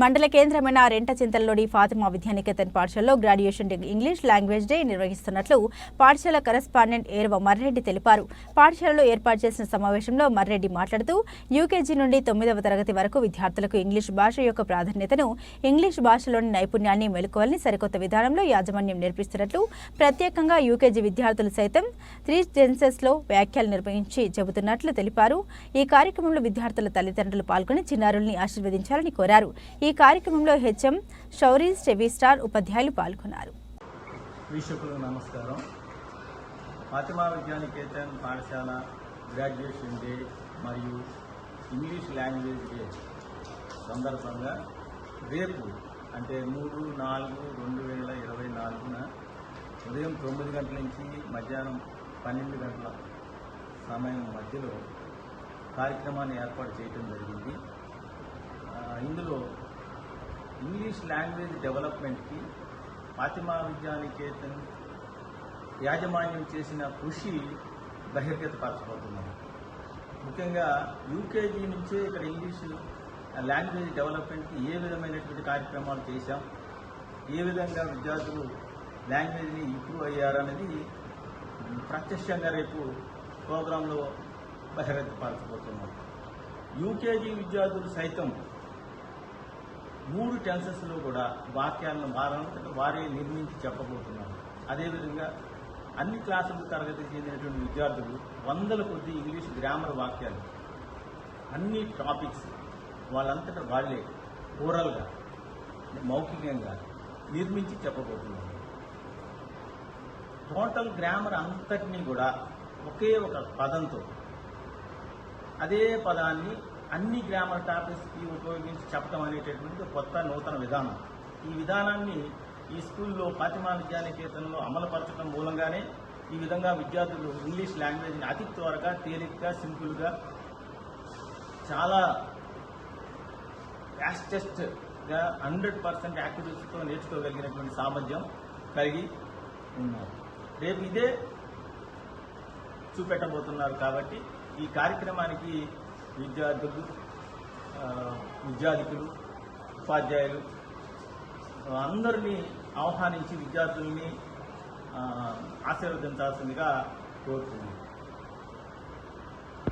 మండల కేంద్రమైన రెంటచింతలలోని ఫాతిమా విద్యానికేతన్ పాఠశాలలో గ్రాడ్యుయేషన్ ఇంగ్లీష్ లాంగ్వేజ్ డే నిర్వహిస్తున్నట్లు పాఠశాల కరెస్పాండెంట్ ఏర్వ మర్రెడ్డి తెలిపారు. పాఠశాలలో ఏర్పాటు చేసిన సమావేశంలో మర్రెడ్డి మాట్లాడుతూ యూకేజీ నుండి తొమ్మిదవ తరగతి వరకు విద్యార్థులకు ఇంగ్లీష్ భాష యొక్క ప్రాధాన్యతను ఇంగ్లీష్ భాషలోని నైపుణ్యాన్ని మెలుకోవాలని సరికొత్త విధానంలో యాజమాన్యం నేర్పిస్తున్నట్లు ప్రత్యేకంగా యూకేజీ విద్యార్థులు సైతం త్రీ జెన్సెస్లో వ్యాఖ్యలు నిర్వహించి చెబుతున్నట్లు తెలిపారు. ఈ కార్యక్రమంలో విద్యార్థుల తల్లిదండ్రులు పాల్గొని చిన్నారుల్ని ఆశీర్వదించాలని కోరారు. ఈ ఈ కార్యక్రమంలో హెచ్ఎం షౌరీ స్టెవీ స్టార్ ఉపాధ్యాయులు పాల్గొన్నారు. వీక్షకులకు నమస్కారం. ఫాతిమా విద్యానికేతన్ పాఠశాల గ్రాడ్యుయేషన్ డే మరియు ఇంగ్లీష్ లాంగ్వేజ్ డే సందర్భంగా రేపు అంటే మూడు నాలుగు రెండు వేల ఇరవై నాలుగున ఉదయం తొమ్మిది గంటల నుంచి మధ్యాహ్నం పన్నెండు గంటల సమయం మధ్యలో కార్యక్రమాన్ని ఏర్పాటు చేయడం జరిగింది. ఇందులో ఇంగ్లీష్ లాంగ్వేజ్ డెవలప్మెంట్కి ఫాతిమా విద్యానికేతన్ యాజమాన్యం చేసిన కృషి బహిర్గతపరచబోతున్నారు ముఖ్యంగా యూకేజీ నుంచే ఇక్కడ ఇంగ్లీష్ లాంగ్వేజ్ డెవలప్మెంట్కి ఏ విధమైనటువంటి కార్యక్రమాలు చేశాం ఏ విధంగా విద్యార్థులు లాంగ్వేజ్ని ఇంప్రూవ్ అయ్యారనేది ప్రత్యక్షంగా రేపు ప్రోగ్రాంలో బహిరంగపరచబోతున్నాం యూకేజీ విద్యార్థులు సైతం మూడు టెన్సెస్లో కూడా వాక్యాలను వారానికి వారే నిర్మించి చెప్పబోతున్నారు. అదేవిధంగా అన్ని క్లాసుల తరగతికి చెందినటువంటి విద్యార్థులు వందల కొద్ది ఇంగ్లీష్ గ్రామర్ వాక్యాలు అన్ని టాపిక్స్ వాళ్ళంతటా వాళ్ళే ఓరల్గా మౌఖికంగా నిర్మించి చెప్పబోతున్నారు. టోటల్ గ్రామర్ అంతటినీ కూడా ఒకే ఒక పదంతో అదే పదాన్ని అన్ని గ్రామర్ టాపిక్స్కి ఉపయోగించి చెప్పడం అనేటటువంటిది కొత్త నూతన విధానం. ఈ విధానాన్ని ఈ స్కూల్లో ఫాతిమా విద్యానికేతనంలో అమలుపరచడం మూలంగానే ఈ విధంగా విద్యార్థులు ఇంగ్లీష్ లాంగ్వేజ్ని అతి త్వరగా తేలిగ్గా సింపుల్గా చాలా ఫాస్టెస్ట్గా హండ్రెడ్ పర్సెంట్ యాక్యురసీతో నేర్చుకోగలిగినటువంటి సామర్థ్యం కలిగి ఉన్నారు. రేపు ఇదే చూపెట్టబోతున్నారు కాబట్టి ఈ కార్యక్రమానికి విద్యార్థులు విద్యాధికులు విద్యార్థికులు ఉపాధ్యాయులు అందరినీ ఆహ్వానించి విద్యార్థుల్ని ఆశీర్వదించాల్సిందిగా కోరుతున్నాను.